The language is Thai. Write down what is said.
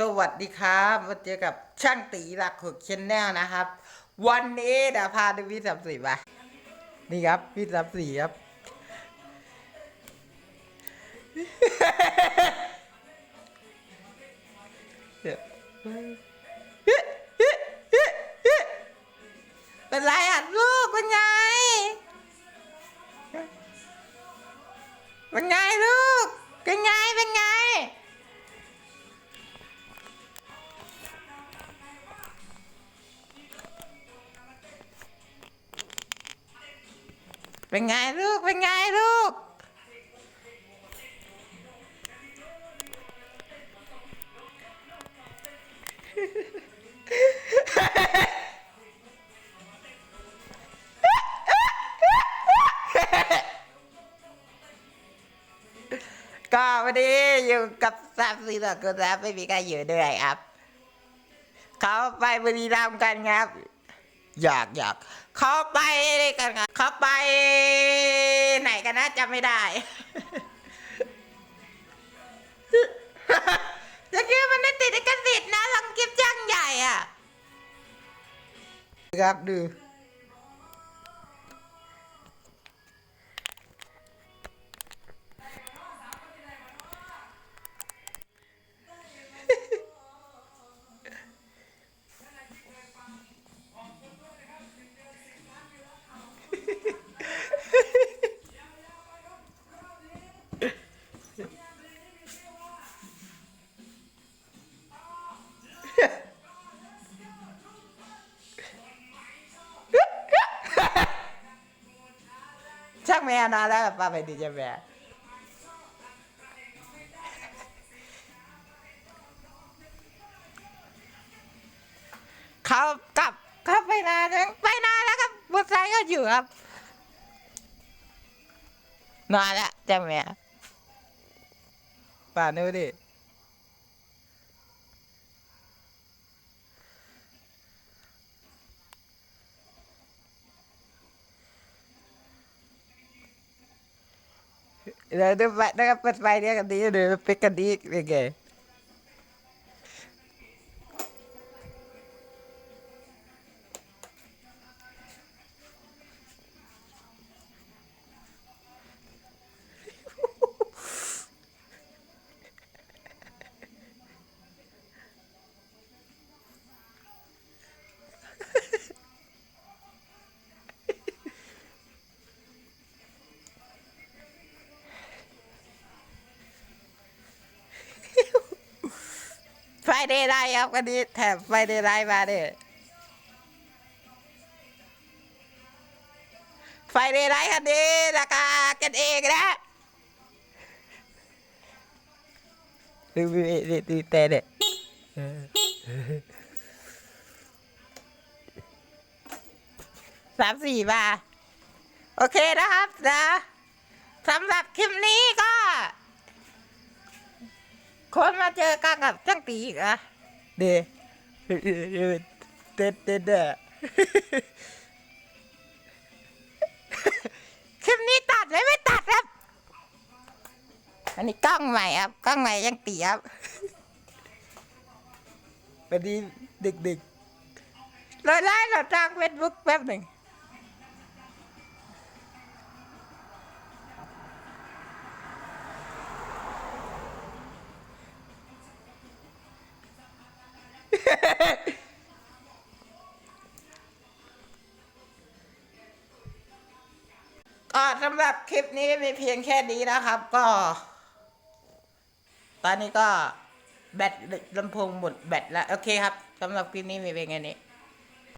สวัสดีครับมาเจอกับช่างตีหลักหกชแนลนะครับ วันนี้เดี๋ยวพาดูพี่สามสี่ไปนี่ครับพี่สามสี่ครับ เป็นไรอะลูกเป็นไง เป็นไงลูก เป็นไงเป็นไง เป็นไงลูก เป็นไงลูก ก็วันนี้อยู่กับสามสี่ต่อคนแล้วไม่มีใครอยู่ด้วยครับ เขาไปบุรีรัมย์กันครับ อยากอยากเขาไปด้วยกันไงเขาไปไหนกันนะจำไม่ได้จะคิดว่ามันได้ติดกันสิทธ์นะลองกิฟจ้างใหญ่อะครับดู ช่างแม่นอนแล้วป้าไปดีจ้าแม่เขากลับเขาไปนานแล้วไปนานแล้วครับบุตรชายก็อยู่ครับนอนแล้วจ้าแม่ป่านู้นดิ เดี๋ยวเดี๋ยวไปเดี๋ยวเปิดไฟเดี๋ยกันดีเดี๋ยวไปกันดียังไง ฟเดย์ไลท์ครับกันดีแถมไฟเดย์ไลท์มาเนี่ยไฟเดย์ไลท์กันดีราคากันเองนะดูดูดูดูแต่เนี่ยสามสี่บาทโอเคนะครับนะสำหรับคลิปนี้ก็ คนมาเจอกันกับจังตีอีกอะเดเดเดเดเดคลิปนี้ตัดไหมไม่ตัดครับ อันนี้กล้องใหม่ครับกล้องใหม่ยังตีครับวันนี้ดึกๆเราได้เราจ้างเฟซบุ๊กแป๊บหนึ่ง สำหรับคลิปนี้มีเพียงแค่นี้นะครับ ก็ ตอนนี้ก็แบตลำโพงหมดแบตแล้ว โอเคครับสำหรับคลิปนี้มีเพียงแค่นี้